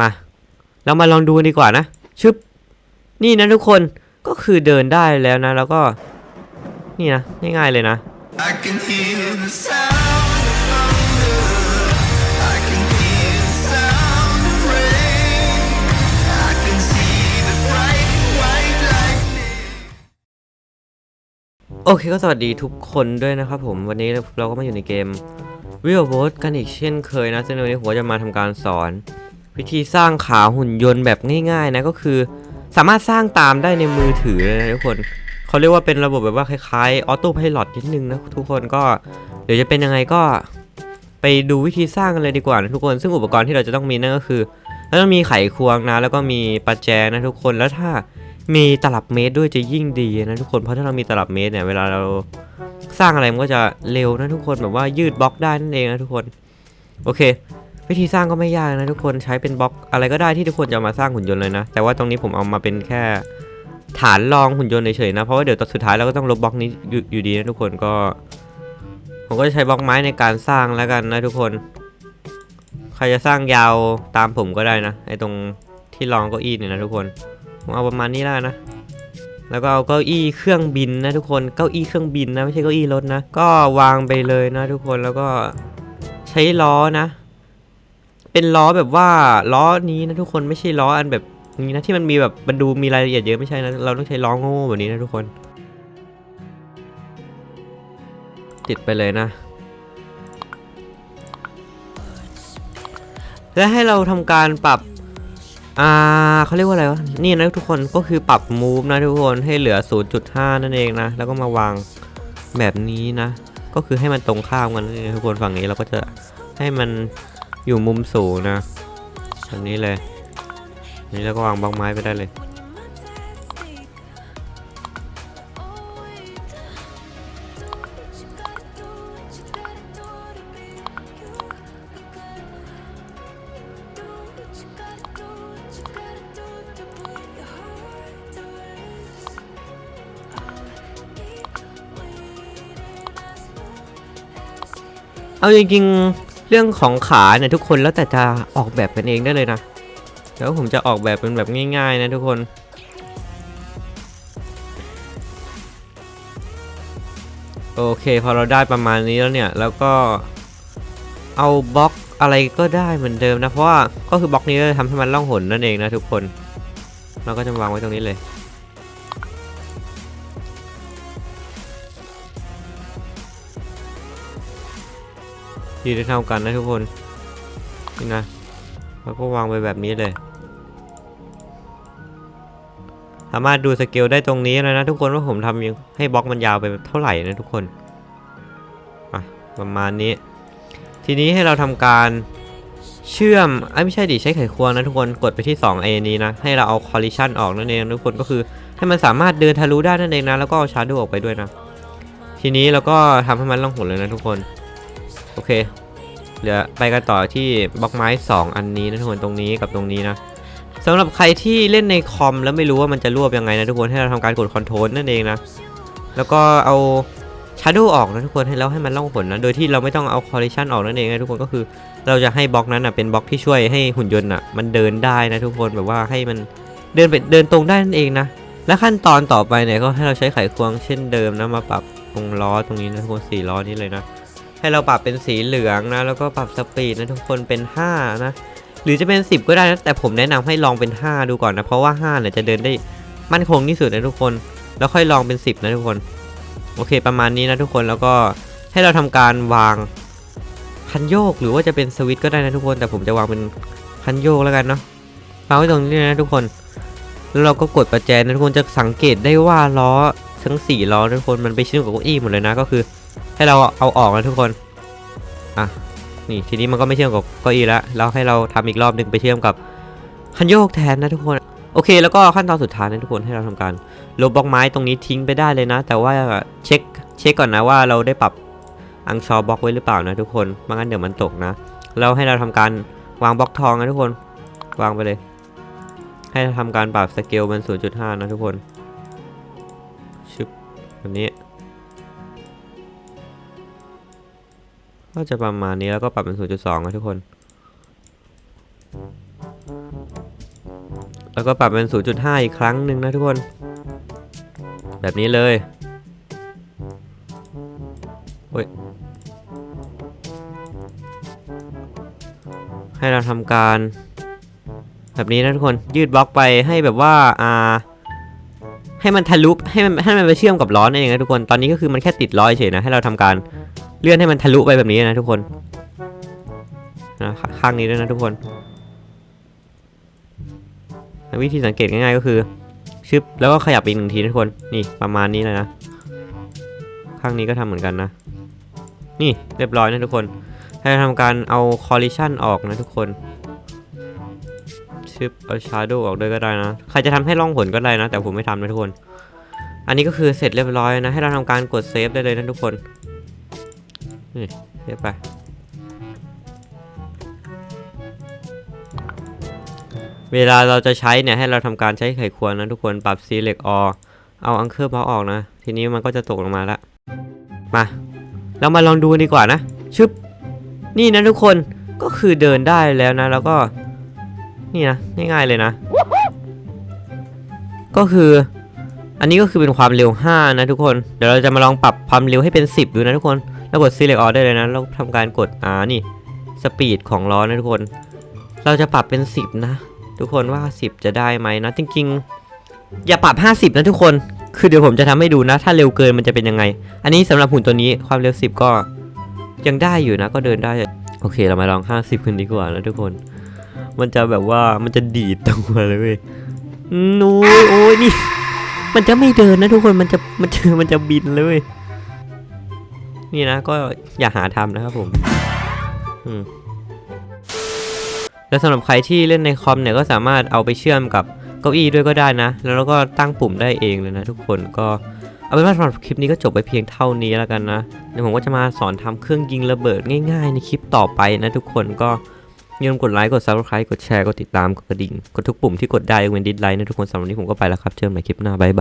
มา เรามาลองดูกันดีกว่านะ ชึบ นี่นะทุกคน ก็คือเดินได้แล้วนะ แล้วก็ นี่นะ ง่ายๆเลยนะ I can hear the sound of thunder. I can hear the sound of rain. I can see the bright white lightning. โอเคก็สวัสดีทุกคนด้วยนะครับผม วันนี้เราก็มาอยู่ในเกม Real World กันอีกเช่นเคยนะซึ่งในวันนี้ผมจะมาทำการสอน วิธีสร้างขาหุ่นยนต์แบบง่ายๆนะก็คือ สามารถสร้างตามได้ในมือถือเลยนะทุกคนเขาเรียกว่าเป็นระบบแบบว่าคล้ายๆออโต้พายロนิดนึงนะทุกคนก็เดี๋ยวจะเป็นยังไงก็ไปดูวิธีสร้างกันเลยดีกว่านะทุกคน ซึ่งอุปกรณ์ที่เราจะต้องมีนั่นก็คือเราต้องมีไขควงนะ แล้วก็มีประแจนะทุกคนแล้วถ้ามีตลับเมตรด้วยจะยิ่งดีนะทุกคนเพราะถ้าเรามีตลับเมตรเนี่ยเวลาเราสร้างอะไรมันก็จะเร็วนะทุกคนแบบว่ายืดบล็อกได้นั่นเองนะทุกคน โอเค วิธีสร้างก็ไม่ยากนะทุกคนใช้เป็นบล็อกอะไรก็ได้ที่ทุกคนจะมาสร้างหุ่นยนต์เลยนะ แต่ว่าตรงนี้ผมเอามาเป็นแค่ฐานรองหุ่นยนต์เฉยๆนะ เพราะว่าเดี๋ยวตอนสุดท้ายเราก็ต้องลบบล็อกนี้อยู่อยู่ดีนะทุกคนก็ ผมก็จะใช้บล็อกไม้ในการสร้างแล้วกันนะทุกคน ใครจะสร้างยาวตามผมก็ได้นะไอตรงที่รองเก้าอี้เนี่ยนะทุกคนผมเอาประมาณนี้แล้วนะแล้วก็เอาเก้าอี้เครื่องบินนะทุกคนเก้าอี้เครื่องบินนะไม่ใช่เก้าอี้รถนะ ก็วางไปเลยนะทุกคนแล้วก็ใช้ล้อนะ เป็นล้อแบบว่าล้อนี้นะทุกคนไม่ใช่ล้ออันแบบนี้นะที่มันมีแบบมันดูมีรายละเอียดเยอะไม่ใช่นะเราต้องใช้ล้อโง่แบบนี้นะทุกคน ติดไปเลยนะ และให้เราทำการปรับอ่าเขาเรียกว่าอะไรวะนี่นะทุกคนก็คือปรับ move นะทุกคนให้เหลือ 0.5 นั่นเองนะ แล้วก็มาวางแบบนี้นะ ก็คือให้มันตรงข้ามกันทุกคนฝั่งนี้เราก็จะให้มัน อยู่มุมสูงนะแบบนี้เลยนี่แล้วก็วางบล็อกไม้ไปได้เลยเอาจริงๆ เรื่องของขาเนี่ยทุกคนแล้วแต่จะออกแบบเป็นเองได้เลยนะแล้วผมจะออกแบบเป็นแบบง่าย ๆ นะทุกคน โอเคพอเราได้ประมาณนี้แล้วเนี่ย แล้วก็เอาบล็อกอะไรก็ได้เหมือนเดิมนะ เพราะว่าก็คือบล็อกนี้จะทำให้มันล่องหนนั่นเองนะทุกคน เราก็จะวางไว้ตรงนี้เลย ที่ได้เท่ากันนะทุกคนนี่นะแล้วก็วางไปแบบนี้เลย สามารถดูสเกลได้ตรงนี้เลยนะทุกคนว่าผมทำยังให้บล็อกมันยาวไปเท่าไหร่นะทุกคนประมาณนี้ ทีนี้ให้เราทำการเชื่อมไอ้ไม่ใช่ดิใช้ไขควงนะทุกคนกดไปที่ 2 a นี้นะ ให้เราเอา collision ออกนั่นเองทุกคนก็คือให้มันสามารถเดินทะลุได้นั่นเองนะ แล้วก็เอา shadow ออกไปด้วยนะ ทีนี้เราก็ทำให้มันล่องหนเลยนะทุกคน โอเค เหลือไปกันต่อที่บล็อกไม้ 2 อันนี้นะทุกคนตรงนี้กับตรงนี้นะสำหรับใครที่เล่นในคอมแล้วไม่รู้ว่ามันจะรวบยังไงนะทุกคนให้เราทำการกดคอนโทรลนั่นเองนะ แล้วก็เอาชาร์ o w ออกนะทุกคนให้แล้วให้มันล่องหนนะ โดยที่เราไม่ต้องเอาคอลลิชันออกนั่นเองนะทุกคนก็คือเราจะให้บล็อกนั้นอะเป็นบล็อกที่ช่วยให้หุ่นยนต์อะมันเดินได้นะทุกคนแบบว่าให้มันเดินไปเดินตรงได้นั่นเองนะ และขั้นตอนต่อไปเนี่ยก็ให้เราใช้ไขควงเช่นเดิมนะมาปรับตรงล้อตรงนี้นะทุกคนสี่ล้อนี้เลยนะ ให้เราปรับเป็นสีเหลืองนะ แล้วก็ปรับสปีดนะทุกคนเป็น 5 นะ หรือจะเป็น 10 ก็ได้นะ แต่ผมแนะนำให้ลองเป็น 5 ดูก่อนนะ เพราะว่า5เนี่ยจะเดินได้มั่นคงที่สุดนะทุกคน แล้วค่อยลองเป็น 10 นะทุกคน โอเค ประมาณนี้นะทุกคน แล้วก็ให้เราทำการวางคันโยกหรือว่าจะเป็นสวิตก็ได้นะทุกคน แต่ผมจะวางเป็นคันโยกแล้วกันเนาะวางไว้ตรงนี้นะทุกคน แล้วเราก็กดประแจนะทุกคนจะสังเกตได้ว่าล้อทั้งสี่ล้อนะทุกคนมันไปชื่อมกับเก้าอี้หมดเลยนะก็คือ ให้เราเอาออกนะทุกคน อะ นี่ทีนี้มันก็ไม่เชื่อมกับเก้าอี้แล้ว แล้วให้เราทำอีกรอบหนึ่งไปเชื่อมกับคันโยกแทนนะทุกคน โอเค แล้วก็ขั้นตอนสุดท้ายนะทุกคนให้เราทำการลบบล็อกไม้ตรงนี้ทิ้งไปได้เลยนะ แต่ว่าเช็คเช็คก่อนนะว่าเราได้ปรับอังชอบล็อกไว้หรือเปล่านะทุกคนไม่งั้นเดี๋ยวมันตกนะ แล้วให้เราทำการวางบล็อกทองนะทุกคน วางไปเลย ให้เราทำการปรับสเกลมัน0.5 นะทุกคน ชึบแบบนี้ ก็จะประมาณนี้แล้วก็ปรับเป็น 0.2นะทุกคน แล้วก็ปรับเป็น 0.5 อีกครั้งหนึ่งนะทุกคน แบบนี้เลยโอ้ยให้เราทำการ แบบนี้นะทุกคนยืดบล็อกไปให้แบบว่าอ่าให้มันทะลุให้มันให้มันไปเชื่อมกับล้อนั่นเองนะทุกคนตอนนี้ก็คือมันแค่ติดล้อเฉยนะให้เราทำการ เลื่อนให้มันทะลุไปแบบนี้นะทุกคนนะข้างนี้ด้วยนะทุกคน วิธีสังเกตง่ายๆก็คือชึบแล้วก็ขยับอีกหนึ่งทีนะทุกคน นี่ประมาณนี้เลยนะ ข้างนี้ก็ทำเหมือนกันนะ นี่เรียบร้อยนะทุกคน ให้ทำการเอาคอลลิชันออกนะทุกคนชึบเอาชาร์โดออกด้วยก็ได้นะ ใครจะทำให้ล่องหนก็ได้นะ แต่ผมไม่ทำนะทุกคน อันนี้ก็คือเสร็จเรียบร้อยนะ ให้เราทำการกดเซฟได้เลยนะทุกคน นี่เซฟไปเวลาเราจะใช้เนี่ยให้เราทำการใช้ไขควงนะทุกคนปรับ select all เอา anchor block ออกนะ ทีนี้มันก็จะตกลงมาล้วมา เรามาลองดูดีกว่านะชึบนี่นะทุกคนก็คือเดินได้แล้วนะ แล้วก็ นี่นะง่ายๆเลยนะ ก็คือ อันนี้ก็คือเป็นความเร็ว 5 นะทุกคน เดี๋ยวเราจะมาลองปรับความเร็วให้เป็น 10 ดูนะทุกคน แล้วกด select all ได้เลยนะแล้วทำการกดอ่านี่ speed ของล้อนะทุกคน เราจะปรับเป็น 10 นะ ทุกคนว่า 10 จะได้ไหมนะ จริงๆ อย่าปรับ 50 นะทุกคน คือเดี๋ยวผมจะทำให้ดูนะ ถ้าเร็วเกินมันจะเป็นยังไง อันนี้สำหรับหุ่นตัวนี้ความเร็ว 10 ก็ยังได้อยู่นะก็เดินได้ โอเคเรามาลอง 50กันดีกว่านะทุกคน มันจะแบบว่ามันจะดีดตัวเลยเว้ยอืมโอ้ยโอ้ยนี่ มันจะไม่เดินนะทุกคนมันจะมันจะมันจะบินเลย นี่นะก็อย่าหาทำนะครับผมแล้วสำหรับใครที่เล่นในคอมเนี่ยก็สามารถเอาไปเชื่อมกับเก้าอี้ด้วยก็ได้นะ แล้วเราก็ตั้งปุ่มได้เองเลยนะทุกคนก็เอาเป็นว่าสำหรับคลิปนี้ก็จบไปเพียงเท่านี้แล้วกันนะเดี๋ยวผมก็จะมาสอนทำเครื่องยิงระเบิดง่ายๆ ในคลิปต่อไปนะทุกคนก็อย่าลืมกดไลค์กด subscribe กดแชร์กดติดตามกดกระดิ่งกดทุกปุ่มที่กดได้ยกเว้นดิสไลค์นะทุกคนสำหรับวันนี้ผมก็ไปแล้วครับเจอกันใหม่คลิปหน้าบ๊ายบาย